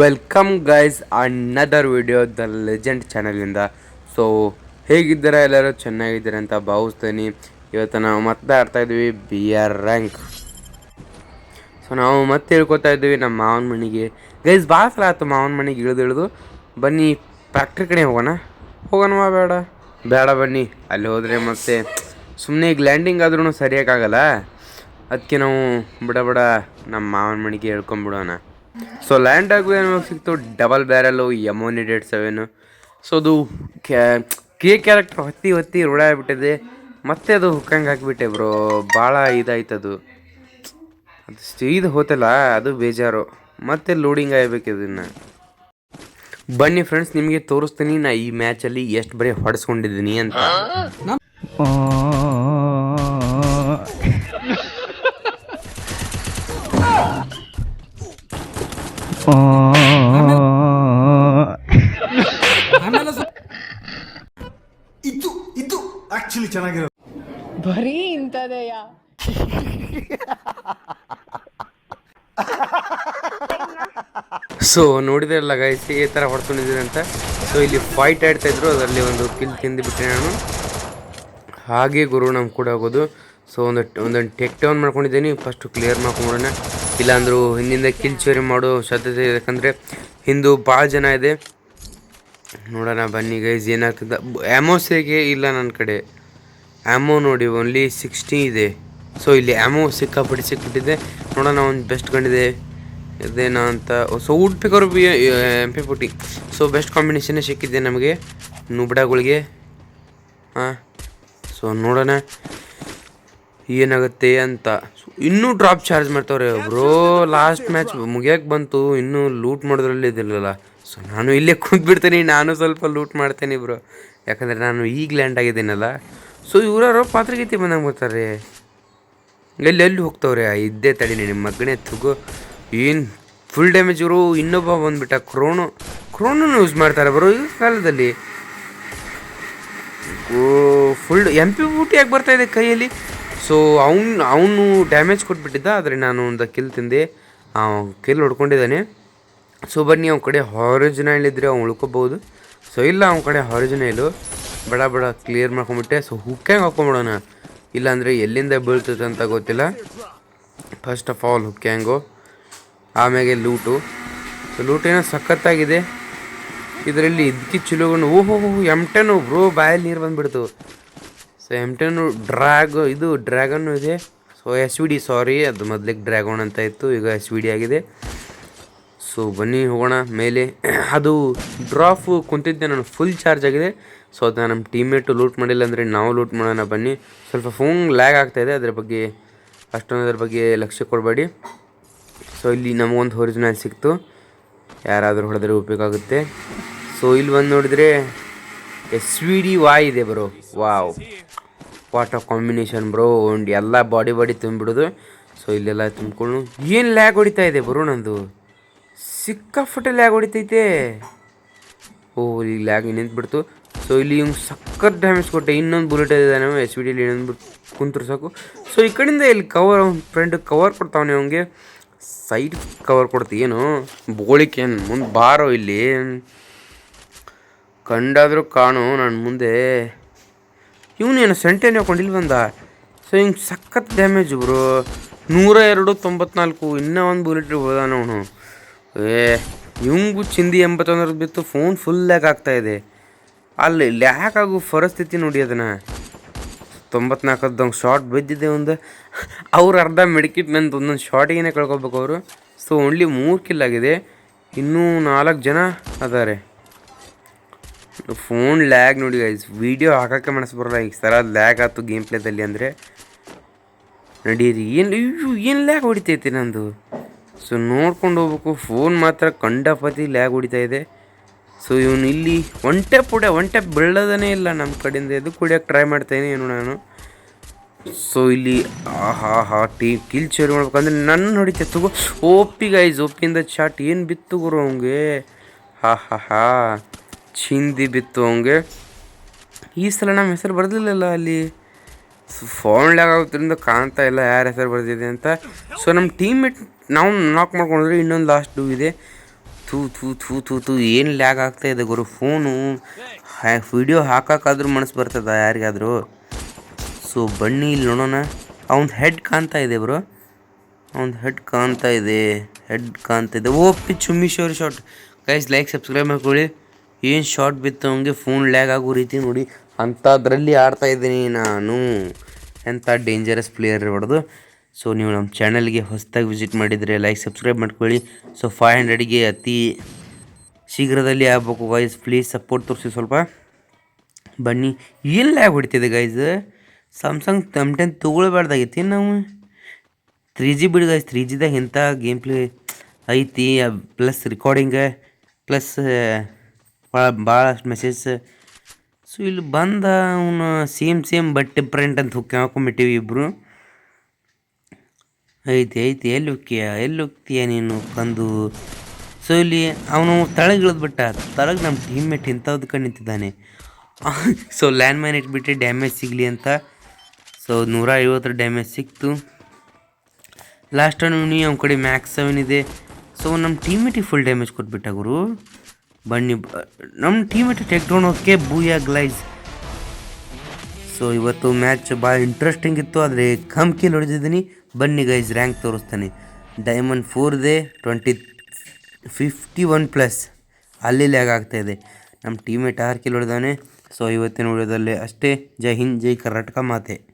Welcome guys another video the legend ಚಾನಲಿಂದ so ಹೇಗಿದ್ದೀರಾ ಎಲ್ಲರೂ? ಚೆನ್ನಾಗಿದ್ದೀರಾ ಅಂತ ಭಾವಿಸ್ತೀನಿ. ಇವತ್ತು ನಾವು ಮತ್ತೆ ಆಡ್ತಾ ಇದ್ದೀವಿ ಬಿ ಆರ್ ರ್ಯಾಂಕ್ ಸೊ ನಾವು ಮತ್ತೆ ಹೇಳ್ಕೊತಾ ಇದ್ದೀವಿ ನಮ್ಮ ಮಾವನ ಮನೆಗೆ. ಗೈಸ್ ಭಾಳ ಸಲ ಆಯ್ತು ಮಾವನ ಮನೆಗೆ ಇಳಿದು ಇಳಿದು. ಬನ್ನಿ ಫ್ಯಾಕ್ಟ್ರಿ ಕಡೆ ಹೋಗೋಣ. ಹೋಗೋಣವಾ ಬೇಡ. ಬೇಡ ಬನ್ನಿ, ಅಲ್ಲಿ ಹೋದರೆ ಮತ್ತೆ ಸುಮ್ಮನೆ ಈಗ ಲ್ಯಾಂಡಿಂಗ್ ಆದ್ರೂ ಸರಿಯಾಗಲ್ಲ ಅದಕ್ಕೆ ನಾವು ಬಿಡ ನಮ್ಮ ಮಾವನ ಮನೆಗೆ ಹೇಳ್ಕೊಂಬಿಡೋಣ. ಸೊ ಲ್ಯಾಂಡ್ ಆಗುವ ಏನೋ ಸಿಕ್ತು ಡಬಲ್ ಬ್ಯಾರಲ್ಲು ಎಮೋನಿಡೇಟ್ ಸೆವೆನು ಸೊ ಅದು ಕೆ ಕ್ಯಾರೆಕ್ಟರ್ ಹೊತ್ತಿ ಹೊತ್ತಿ ರೂಢ ಆಗಿಬಿಟ್ಟಿದೆ ಮತ್ತೆ ಅದು ಹುಕ್ಕಂಗೆ ಹಾಕಿಬಿಟ್ಟೆ ಬ್ರೋ ಭಾಳ ಇದಾಯ್ತು ಅದು ಅದು ಸೀದ ಹೋತಲ್ಲ ಅದು ಬೇಜಾರು ಮತ್ತೆ ಲೋಡಿಂಗ್ ಆಗಬೇಕು ಇದನ್ನು ಬನ್ನಿ ಫ್ರೆಂಡ್ಸ್ ನಿಮಗೆ ತೋರಿಸ್ತೀನಿ ನಾ ಈ ಮ್ಯಾಚಲ್ಲಿ ಎಷ್ಟು ಬರೀ ಹೊಡೆಸ್ಕೊಂಡಿದ್ದೀನಿ ಅಂತ ಆಕ್ಚುಲಿ ಚೆನ್ನಾಗಿರೋದು. ಬರೀ ಇಂಥದೆಯ? ಸೊ ನೋಡಿದ್ರಲ್ಲ ಗೈಸ್ ಈ ಥರ ಹೊಡ್ಕೊಂಡಿದ್ದೀನಿ ಅಂತ. ಸೊ ಇಲ್ಲಿ ಫೈಟ್ ಆಡ್ತಾ ಇದ್ರು ಅದರಲ್ಲಿ ಒಂದು ಕಿಲ್ ತಿಂದುಬಿಟ್ಟೆ ನಾನು. ಹಾಗೆ ಗುರು ನಮ್ಮ ಕೂಡ ಹೋಗೋದು. ಸೊ ಒಂದು ಒಂದೊಂದು ಟೆಕ್ ಡೌನ್ ಮಾಡ್ಕೊಂಡಿದ್ದೀನಿ ಫಸ್ಟು ಕ್ಲಿಯರ್ ಮಾಡ್ಕೊಂಬಿಡೋಣ. ಇಲ್ಲಾಂದ್ರೂ ಹಿಂದಿಂದ ಕಿಲ್ ಚೋರಿ ಮಾಡೋ ಸಾಧ್ಯತೆ ಇದೆ. ಯಾಕಂದರೆ ಹಿಂದೂ ಭಾಳ ಜನ ಇದೆ. ನೋಡೋಣ ಬನ್ನಿ ಗೈಸ್ ಏನಾಗ್ತದೆ. ಆ್ಯಮೋಸೇಗೆ ಇಲ್ಲ ನನ್ನ ಕಡೆ. ಆ್ಯಮೋ ನೋಡಿ ಓನ್ಲಿ ಸಿಕ್ಸ್ಟಿ ಇದೆ. ಸೊ ಇಲ್ಲಿ ಆ್ಯಮೋ ಸಿಕ್ಕಾಪಟ್ಟಿ ಸಿಕ್ಬಿಟ್ಟಿದೆ. ನೋಡೋಣ ಒಂದು ಬೆಸ್ಟ್ ಕಂಡಿದೆ ಇದೇನಾ ಅಂತ? So woodpecker B M P forty so best ಕಾಂಬಿನೇಷನ್ನೇ ಸಿಕ್ಕಿದೆ ನಮಗೆ. ನುಬ್ಡಗಳಿಗೆ. ಹಾಂ ಸೊ ನೋಡೋಣ. ಏನಾಗುತ್ತೆ ಅಂತ? ಇನ್ನೂ ಡ್ರಾಪ್ ಚಾರ್ಜ್ ಮಾಡ್ತಾವ್ರೆ ಬ್ರೋ ಲಾಸ್ಟ್ ಮ್ಯಾಚ್ ಮುಗಿಯೋಕೆ ಬಂತು. ಇನ್ನೂ ಲೂಟ್ ಮಾಡೋದ್ರಲ್ಲಿ ಇದಿಲ್ಲಲ್ಲ. ಸೊ ನಾನು ಇಲ್ಲೇ ಕೂತ್ಬಿಡ್ತೀನಿ. ನಾನು ಸ್ವಲ್ಪ ಲೂಟ್ ಮಾಡ್ತೇನೆ ಬ್ರೋ ಯಾಕಂದರೆ ನಾನು ಈಗ ಲ್ಯಾಂಡ್ ಆಗಿದ್ದೀನಲ್ಲ. ಸೊ ಇವರಾರು ಪಾತ್ರಗೀತಿ ಬಂದಂಗೆ ಬರ್ತಾರೆ ಎಲ್ಲಿ ಎಲ್ಲಿ ಹೋಗ್ತಾವ್ರೆ? ಇದ್ದೇ ತಡೀನಿ ನಿಮ್ಮ ಮಗನೇ ತುಗೋ. ಏನು ಫುಲ್ ಡ್ಯಾಮೇಜ್ ಇವರು? ಇನ್ನೊಬ್ಬ ಬಂದ್ಬಿಟ್ಟ ಕ್ರೋನು. ಕ್ರೋನು ಯೂಸ್ ಮಾಡ್ತಾರೆ ಬರೋ ಈ ಕಾಲದಲ್ಲಿ. ಫುಲ್ ಎಂ ಪಿ ಬೂಟಿ ಯಾಕೆ ಬರ್ತಾ ಕೈಯಲ್ಲಿ? ಸೊ ಅವನು ಅವನು ಡ್ಯಾಮೇಜ್ ಕೊಟ್ಬಿಟ್ಟಿದ್ದ, ಆದರೆ ನಾನು ಒಂದು ಕಿಲ್ ತಿಂದೆ. ಕಿಲ್ ಹೊಡ್ಕೊಂಡಿದ್ದಾನೆ. ಸೊ ಬನ್ನಿ, ಅವ್ನ ಕಡೆ ಹಾರಿಜಿನಲ್ ಇದ್ದರೆ ಅವ್ನು ಉಳ್ಕೊಬೋದು ಸೊ ಇಲ್ಲ, ಅವ್ನ ಕಡೆ ಹಾರಿಜಿನಲು ಬಡ ಬಡ ಕ್ಲಿಯರ್ ಮಾಡ್ಕೊಂಬಿಟ್ಟೆ. ಸೊ ಹುಕ್ಕಂಗೆ ಹಾಕೊಂಬಿಡೋಣ? ಇಲ್ಲಾಂದರೆ ಎಲ್ಲಿಂದ ಬೀಳ್ತದೆ ಅಂತ ಗೊತ್ತಿಲ್ಲ. ಫಸ್ಟ್ ಆಫ್ ಆಲ್ ಹುಕ್ಕ್ಯಾಂಗು ಆಮೇಲೆ ಲೂಟು. ಸೊ ಲೂಟ್ ಏನೋ ಸಖತ್ತಾಗಿದೆ. ಇದರಲ್ಲಿ ಇದಕ್ಕೆ ಚಿಲುಗಣ್ಣು ಓಹೋ ಎಂ ಟೆನ್ ಬ್ರೋ, ಬಾಯಲ್ಲಿ ನೀರು ಬಂದುಬಿಡ್ತು. ಸೊ ಎಂ ಡ್ರ್ಯಾಗ್ ಇದು ಡ್ರ್ಯಾಗನ್ನು ಇದೆ. So S V D sorry ಅದು ಮೊದಲಿಗೆ ಡ್ರ್ಯಾಗೋನ್ ಅಂತ ಇತ್ತು, ಈಗ ಎಸ್ ವಿ ಡಿ ಆಗಿದೆ. ಸೊ ಬನ್ನಿ ಹೋಗೋಣ. ಮೇಲೆ ಅದು ಡ್ರಾಫ್ ಕುಂತಿದ್ದೆ, ನಾನು ಫುಲ್ ಚಾರ್ಜ್ ಆಗಿದೆ. ಸೊ ಅದನ್ನ ನಮ್ಮ ಟೀಮೇಟು ಲೂಟ್ ಮಾಡಿಲ್ಲ ಅಂದರೆ ನಾವು ಲೂಟ್ ಮಾಡೋಣ, ಬನ್ನಿ. ಸ್ವಲ್ಪ ಫೋನ್ ಲ್ಯಾಗ್ ಆಗ್ತಾಯಿದೆ ಅದ್ರ ಬಗ್ಗೆ ಅಷ್ಟೊಂದು ಅದ್ರ ಬಗ್ಗೆ ಲಕ್ಷ್ಯ ಕೊಡಬೇಡಿ. ಸೊ ಇಲ್ಲಿ ನಮಗೊಂದು ಒರಿಜಿನಲ್ ಸಿಕ್ತು. ಯಾರಾದರೂ ಹೊಡೆದ್ರೆ ಉಪಯೋಗ ಸೊ ಇಲ್ಲಿ ಬಂದು ನೋಡಿದರೆ ಎಸ್ ವಿ ಡಿ ವಾಯ್ ಇದೆ bro wow what of combination bro ಒಂದು ಎಲ್ಲ ಬಾಡಿ ಬಾಡಿ ತುಂಬಿಬಿಡೋದು ಸೊ ಇಲ್ಲೆಲ್ಲ ತುಂಬಿಕೊಂಡು. ಏನು ಲ್ಯಾಗ್ ಹೊಡಿತಾ ಇದೆ ಬ್ರೋ ನಂದು? ಸಿಕ್ಕಾಪಟ್ಟೆ ಲ್ಯಾಗ್ ಹೊಡಿತೈತೆ. ಓ, ಇಲ್ಲಿ ಲ್ಯಾಗ್ ನಿಂತ್ಬಿಡ್ತು ಸೊ ಇಲ್ಲಿ ಇವ್ನು ಸಖತ್ ಡ್ಯಾಮೇಜ್ ಕೊಟ್ಟೆ. ಇನ್ನೊಂದು ಬುಲೆಟ್ ಇದ್ದಾನೆ ಎಸ್ ವಿ ಡಿಲಿ ಇನ್ನೊಂದು ಕುಂತರು ಸಾಕು. ಸೊ ಈ ಕಡೆಯಿಂದ ಇಲ್ಲಿ ಕವರ್ ಅವ್ನ ಫ್ರೆಂಡ್ ಕವರ್ ಕೊಡ್ತಾವನೆ ಅವನಿಗೆ. ಸೈಡ್ ಕವರ್ ಕೊಡ್ತಿ. ಏನು? ಬೋಳಿಕೆ. ಮುಂದೆ ಬಾರೋ ಇಲ್ಲಿ. ಕಂಡಾದರೂ ಕಾಣು ನನ್ನ ಮುಂದೆ. ಇವನೇನು ಸೆಂಟೇನ್ ಇಲ್ಲಿ ಬಂದ. ಸೊ ಹಿಂಗೆ ಸಖತ್ ಡ್ಯಾಮೇಜ್ ಬ್ರೋ ನೂರ ಎರಡು ತೊಂಬತ್ನಾಲ್ಕು, ಇನ್ನೂ ಒಂದು ಬುಲೆಟ್ ಹೋದಾನ ಅವನು. ಏ ಇವಂಗೂ ಚಿಂದಿ ಎಂಬತ್ತೊಂದರದ್ದು ಬಿತ್ತು ಫೋನ್ ಫುಲ್ ಲ್ಯಾಕ್ ಆಗ್ತಾ ಇದೆ. ಅಲ್ಲಿ ಲ್ಯಾಕ್ ಆಗೋ ಪರಿಸ್ಥಿತಿ ನೋಡಿ ಅದನ್ನು. ತೊಂಬತ್ನಾಲ್ಕದ್ದು ಶಾರ್ಟ್ ಬಿದ್ದಿದೆ ಒಂದು. ಅವ್ರು ಅರ್ಧ ಮೆಡಿಕಿಟ್ ನಂದು ಒಂದೊಂದು ಶಾರ್ಟಿಗೆ ಕಳ್ಕೊಬೇಕು ಅವರು. ಸೊ ಓನ್ಲಿ ಮೂರು ಕಿಲ್ ಆಗಿದೆ. ಇನ್ನೂ ನಾಲ್ಕು ಜನ ಅದಾರೆ. ಫೋನ್ ಲ್ಯಾಗ್ ನೋಡಿ ಗೈಸ್ ವೀಡಿಯೋ ಹಾಕೋಕ್ಕೆ ಮನಸ್ಸು ಬರಲ್ಲ. ಈಗ ಸರ ಲ್ಯಾಗ್ ಆಯ್ತು ಗೇಮ್ ಪ್ಲೇದಲ್ಲಿ ಅಂದರೆ. ನಡೀರಿ, ಏನು ಏನು ಲ್ಯಾಗ್ ಹೊಡಿತೈತಿ ನಂದು? ಸೊ ನೋಡ್ಕೊಂಡು ಹೋಗ್ಬೇಕು. ಫೋನ್ ಮಾತ್ರ ಕಂಡಪತಿ ಲ್ಯಾಗ್ ಹೊಡಿತಾ ಇದೆ. ಸೊ ಇವನು ಇಲ್ಲಿ ಒನ್ ಟೆಪ್ ಒಂಟೆ ಒನ್ ಟೆಪ್ ಇಲ್ಲ ನಮ್ಮ ಕಡೆಯಿಂದ. ಎದು ಕುಡಿಯೋಕೆ ಟ್ರೈ ಮಾಡ್ತಾಯಿನಿ ಏನು ನಾನು. ಸೊ ಇಲ್ಲಿ ಆಹಾ, ಹಾ, ಟೀ ಕಿಲ್ ಚೇರ್ ಮಾಡ್ಬೇಕಂದ್ರೆ ನನ್ನ ನೋಡಿತೆ ತಗೋ, ಓಪಿ ಗೈಸ್ ಓಪಿಯಿಂದ ಚಾಟ್ ಏನು ಬಿತ್ತು ಗುರು ಅವಂಗೆ? ಹಾ ಹಾ ಹಾ, ಚಿಂದಿ ಬಿತ್ತು ಅವಂಗೆ. ಈ ಸಲ ನಮ್ಮ ಹೆಸರು ಬರ್ದಿಲ್ಲಲ್ಲ ಅಲ್ಲಿ. ಫೋನ್ ಲ್ಯಾಗ್ ಆಗೋದ್ರಿಂದ ಕಾಣ್ತಾ ಇಲ್ಲ ಯಾರ ಹೆಸರು ಬರೆದಿದೆ ಅಂತ. ಸೊ ನಮ್ಮ ಟೀಮ್ ಮೇಟ್ ನಾವು ನಾಕ್ ಮಾಡ್ಕೊಂಡ್ರೆ ಇನ್ನೊಂದು ಲಾಸ್ಟ್ ಡೂ ಇದೆ. ಥೂ ಥೂ ಥೂ ಥೂ ಥೂ, ಏನು ಲ್ಯಾಗ್ ಆಗ್ತಾ ಇದೆ ಗುರು? ಫೋನು. ವಿಡಿಯೋ ಹಾಕೋಕ್ಕಾದ್ರೂ ಮನಸ್ಸು ಬರ್ತದ ಯಾರಿಗಾದರೂ? ಸೊ ಬನ್ನಿ ಇಲ್ಲಿ ನೋಡೋಣ. ಅವ್ನ ಹೆಡ್ ಕಾಣ್ತಾ ಇದೆ ಬ್ರೋ ಅವ್ನ ಹೆಡ್ ಕಾಣ್ತಾ ಇದೆ. ಹೆಡ್ ಕಾಣ್ತಾ ಇದೆ. ಓ, pitch sure shot guys like subscribe ಮಾಡ್ಕೊಳ್ಳಿ. ಏನು ಶಾರ್ಟ್ ಬಿತ್ತು ಅವನಿಗೆ ಫೋನ್ ಲ್ಯಾಗ್ ಆಗೋ ರೀತಿ ನೋಡಿ. ಅಂಥದ್ರಲ್ಲಿ ಆಡ್ತಾ ಇದ್ದೀನಿ ನಾನು. ಎಂಥ ಡೇಂಜರಸ್ ಪ್ಲೇಯರ್ ಹೊಡೆದು ಸೊ ನೀವು ನಮ್ಮ ಚಾನಲ್ಗೆ ಹೊಸದಾಗಿ ವಿಸಿಟ್ ಮಾಡಿದರೆ ಲೈಕ್ ಸಬ್ಸ್ಕ್ರೈಬ್ ಮಾಡ್ಕೊಳ್ಳಿ. ಸೊ ಫೈವ್ ಹಂಡ್ರೆಡ್ಗೆ ಅತಿ ಶೀಘ್ರದಲ್ಲಿ ಆಗ್ಬೇಕು ಗೈಸ್ ಪ್ಲೀಸ್ ಸಪೋರ್ಟ್ ತೋರಿಸಿ ಸ್ವಲ್ಪ. ಬನ್ನಿ. ಲ್ಯಾಗ್ ಹೊಡಿತಿದೆ ಗೈಸ್ ಸ್ಯಾಮ್ಸಂಗ್ ಎಂ ಟೆನ್ ತೊಗೊಳ್ಬಾರ್ದಾಗೈತಿ ನಾವು? ತ್ರೀ ಜಿ ಬಿಡಿ ಗೈಸ್ ತ್ರೀ ಜಿದಾಗ ಎಂಥ ಗೇಮ್ ಪ್ಲೇ ಐತಿ? ಪ್ಲಸ್ ರೆಕಾರ್ಡಿಂಗ ಪ್ಲಸ್ ಭಾಳ ಭಾಳಷ್ಟು ಮೆಸೇಜ್ ಸೊ ಇಲ್ಲಿ ಬಂದ ಅವನು ಸೇಮ್ ಸೇಮ್ ಬಟ್ ಡಿಫ್ರೆಂಟ್ ಅಂತ ಹುಕ್ಕಿ ಹಾಕೊಂಡ್ಬಿಟ್ಟಿವಿ ಇಬ್ಬರು ಐತಿ ಐತಿ. ಎಲ್ಲಿ ಉಕ್ಕಿಯ ಎಲ್ಲಿ ಉಕ್ತಿಯ ನೀನು ಕಂದು? ಸೊ ಇಲ್ಲಿ ಅವನು ತಳಗಿಳಿದ್ಬಿಟ್ಟ ತಳಗೆ ನಮ್ಮ ಟೀಮ್ಮೇಟ್ ಕಂಡು ನಿಂತಿದ್ದಾನೆ. ಸೊ ಲ್ಯಾಂಡ್ ಮೈನ್ ಇಟ್ಬಿಟ್ಟು ಡ್ಯಾಮೇಜ್ ಸಿಗಲಿ ಅಂತ. ಸೊ ನೂರ ಐವತ್ತರ ಡ್ಯಾಮೇಜ್ ಸಿಕ್ತು ಲಾಸ್ಟ್ ನೀ ಅವ್ನ ಕಡೆ ಮ್ಯಾಕ್ಸ್ ಸೆವೆನ್ ಇದೆ. ಸೊ ನಮ್ಮ ಟೀಮ್ಮೇಟಿಗೆ ಫುಲ್ ಡ್ಯಾಮೇಜ್ ಕೊಟ್ಬಿಟ್ಟ ಗುರು. ಬನ್ನಿ ನಮ್ಮ teammate take down okay booyah guys so ಇವತ್ತು ಮ್ಯಾಚ್ ಭಾಳ ಇಂಟ್ರೆಸ್ಟಿಂಗ್ ಇತ್ತು, ಆದರೆ ಕಮ್ ಕಿಲ್ ಹೊಡೆದಿದ್ದೀನಿ. ಬನ್ನಿ ಗೈಸ್ ರ್ಯಾಂಕ್ ತೋರಿಸ್ತಾನೆ. Diamond ಫೋರ್ದೆ twenty fifty one plus ಅಲ್ಲಿ ಲ್ಯಾಗ್ ಇದೆ. ನಮ್ಮ ಟೀಮೇಟ್ ಆರ್ ಕಿಲ್ ಹೊಡೆದಾನೆ ಸೊ ಇವತ್ತಿನ ವಿಡಿಯೋದಲ್ಲಿ ಅಷ್ಟೇ. ಜೈ ಹಿಂದ್, ಜೈ ಕರ್ನಾಟಕ ಮಾತೆ.